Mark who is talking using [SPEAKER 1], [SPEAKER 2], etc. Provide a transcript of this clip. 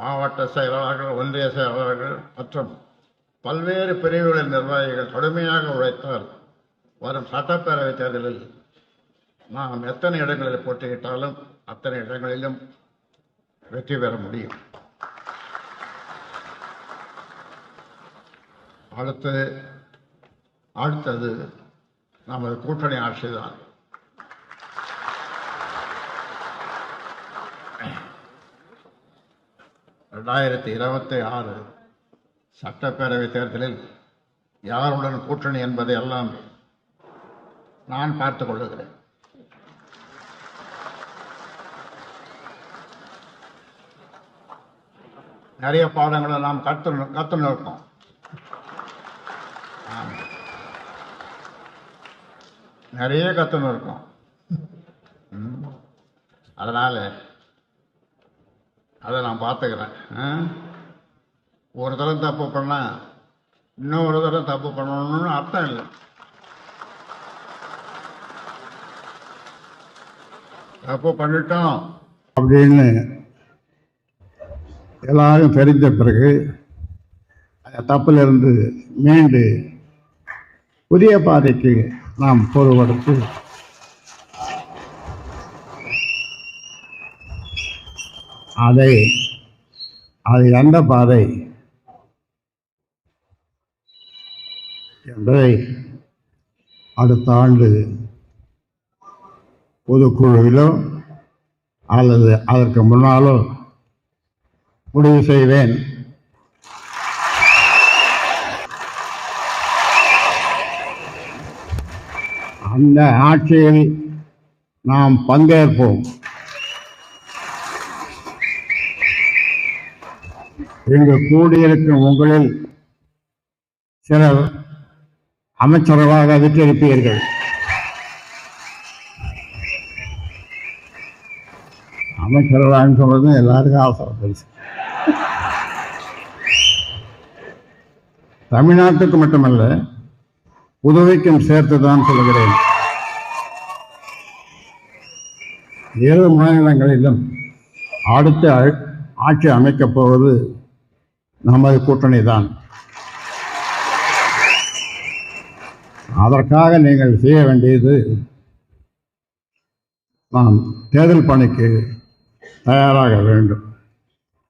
[SPEAKER 1] மாவட்ட செயலாளர்கள் ஒன்றிய செயலாளர்கள் மற்றும் பல்வேறு பிரிவுகளின் நிர்வாகிகள் கடுமையாக உழைத்தால் வரும் சட்டப்பேரவைத் தேர்தலில் நாம் எத்தனை இடங்களில் போட்டியிட்டாலும் அத்தனை இடங்களிலும் வெற்றி பெற முடியும். அடுத்து அடுத்தது நமது கூட்டணி ஆட்சிதான். ரெண்டாயிரத்தி இருபத்தி ஆறு சட்டப்பேரவை தேர்தலில் யாருடன் கூட்டணி என்பதை எல்லாம் நான் பார்த்துக் கொள்ளுகிறேன். நிறைய பாடங்களை நாம் கற்று கற்று இருக்கோம் நிறைய கற்று நிற்போம் ம். அதனால அதை நான் பார்த்துக்கிறேன். ஆ? ஒரு தரம் தப்பு பண்ணா இன்னொரு தரம் தப்பு பண்ணணும்னு அர்த்தம் இல்லை. தப்பு பண்ணிட்டோம். அப்படின்னு எல்லாரும் தெரிஞ்ச பிறகு அந்த தப்பிலிருந்து மீண்டு புதிய பாதைக்கு நாம் பொறுப்படுத்து அதை அது எந்த பாதை என்பதை அடுத்த ஆண்டு பொதுக்குழுவிலோ அல்லது அதற்கு முன்னாலோ முடிவு செய்வேன். அந்த ஆட்சியில் நாம் பங்கேற்போம். இங்கு கூடியிருக்கும் உங்களில் சிலர் அமைச்சரவாக விட்டிருப்பீர்கள். அமைச்சரவான்னு சொல்றது எல்லாருக்கும் அவசரம் பெருசு தமிழ்நாட்டுக்கு மட்டுமல்ல புதுவைக்கும் சேர்த்து தான் சொல்கிறேன் ஏழு மாநிலங்களிலும் அடுத்த ஆட்சி அமைக்கப் போவது நமது கூட்டணி தான் அதற்காக நீங்கள் செய்ய வேண்டியது நாம் தேர்தல் பணிக்கு தயாராக வேண்டும்.